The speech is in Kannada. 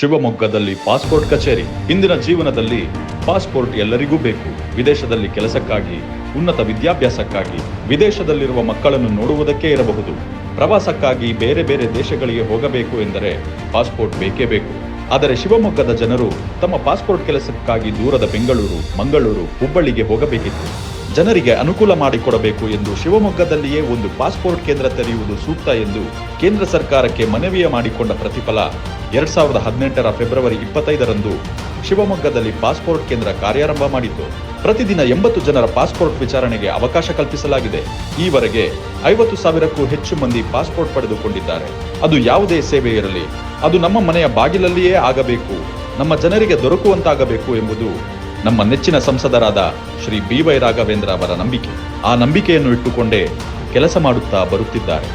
ಶಿವಮೊಗ್ಗದಲ್ಲಿ ಪಾಸ್ಪೋರ್ಟ್ ಕಚೇರಿ. ಇಂದಿನ ಜೀವನದಲ್ಲಿ ಪಾಸ್ಪೋರ್ಟ್ ಎಲ್ಲರಿಗೂ ಬೇಕು. ವಿದೇಶದಲ್ಲಿ ಕೆಲಸಕ್ಕಾಗಿ, ಉನ್ನತ ವಿದ್ಯಾಭ್ಯಾಸಕ್ಕಾಗಿ, ವಿದೇಶದಲ್ಲಿರುವ ಮಕ್ಕಳನ್ನು ನೋಡುವುದಕ್ಕೆ ಇರಬಹುದು. ಪ್ರವಾಸಕ್ಕಾಗಿ ಬೇರೆ ಬೇರೆ ದೇಶಗಳಿಗೆ ಹೋಗಬೇಕು ಎಂದರೆ ಪಾಸ್ಪೋರ್ಟ್ ಬೇಕೇ ಬೇಕು. ಆದರೆ ಶಿವಮೊಗ್ಗದ ಜನರು ತಮ್ಮ ಪಾಸ್ಪೋರ್ಟ್ ಕೆಲಸಕ್ಕಾಗಿ ದೂರದ ಬೆಂಗಳೂರು, ಮಂಗಳೂರು, ಹುಬ್ಬಳ್ಳಿಗೆ ಹೋಗಬೇಕಿತ್ತು. ಜನರಿಗೆ ಅನುಕೂಲ ಮಾಡಿಕೊಡಬೇಕು ಎಂದು ಶಿವಮೊಗ್ಗದಲ್ಲಿಯೇ ಒಂದು ಪಾಸ್ಪೋರ್ಟ್ ಕೇಂದ್ರ ತೆರೆಯುವುದು ಸೂಕ್ತ ಎಂದು ಕೇಂದ್ರ ಸರ್ಕಾರಕ್ಕೆ ಮನವಿಯ ಮಾಡಿಕೊಂಡ ಪ್ರತಿಫಲ ಎರಡ್ ಸಾವಿರದ ಹದಿನೆಂಟರ ಫೆಬ್ರವರಿ ಇಪ್ಪತ್ತೈದರಂದು ಶಿವಮೊಗ್ಗದಲ್ಲಿ ಪಾಸ್ಪೋರ್ಟ್ ಕೇಂದ್ರ ಕಾರ್ಯಾರಂಭ ಮಾಡಿತು ಪ್ರತಿದಿನ ಎಂಬತ್ತು ಜನರ ಪಾಸ್ಪೋರ್ಟ್ ವಿಚಾರಣೆಗೆ ಅವಕಾಶ ಕಲ್ಪಿಸಲಾಗಿದೆ. ಈವರೆಗೆ ಐವತ್ತು ಸಾವಿರಕ್ಕೂ ಹೆಚ್ಚು ಮಂದಿ ಪಾಸ್ಪೋರ್ಟ್ ಪಡೆದುಕೊಂಡಿದ್ದಾರೆ. ಅದು ಯಾವುದೇ ಸೇವೆ ಇರಲಿ, ಅದು ನಮ್ಮ ಮನೆಯ ಬಾಗಿಲಲ್ಲಿಯೇ ಆಗಬೇಕು, ನಮ್ಮ ಜನರಿಗೆ ದೊರಕುವಂತಾಗಬೇಕು ಎಂಬುದು ನಮ್ಮ ನೆಚ್ಚಿನ ಸಂಸದರಾದ ಶ್ರೀ ಬಿ ವೈ ರಾಘವೇಂದ್ರ ಅವರ ನಂಬಿಕೆ. ಆ ನಂಬಿಕೆಯನ್ನು ಇಟ್ಟುಕೊಂಡೇ ಕೆಲಸ ಮಾಡುತ್ತಾ ಬರುತ್ತಿದ್ದಾರೆ.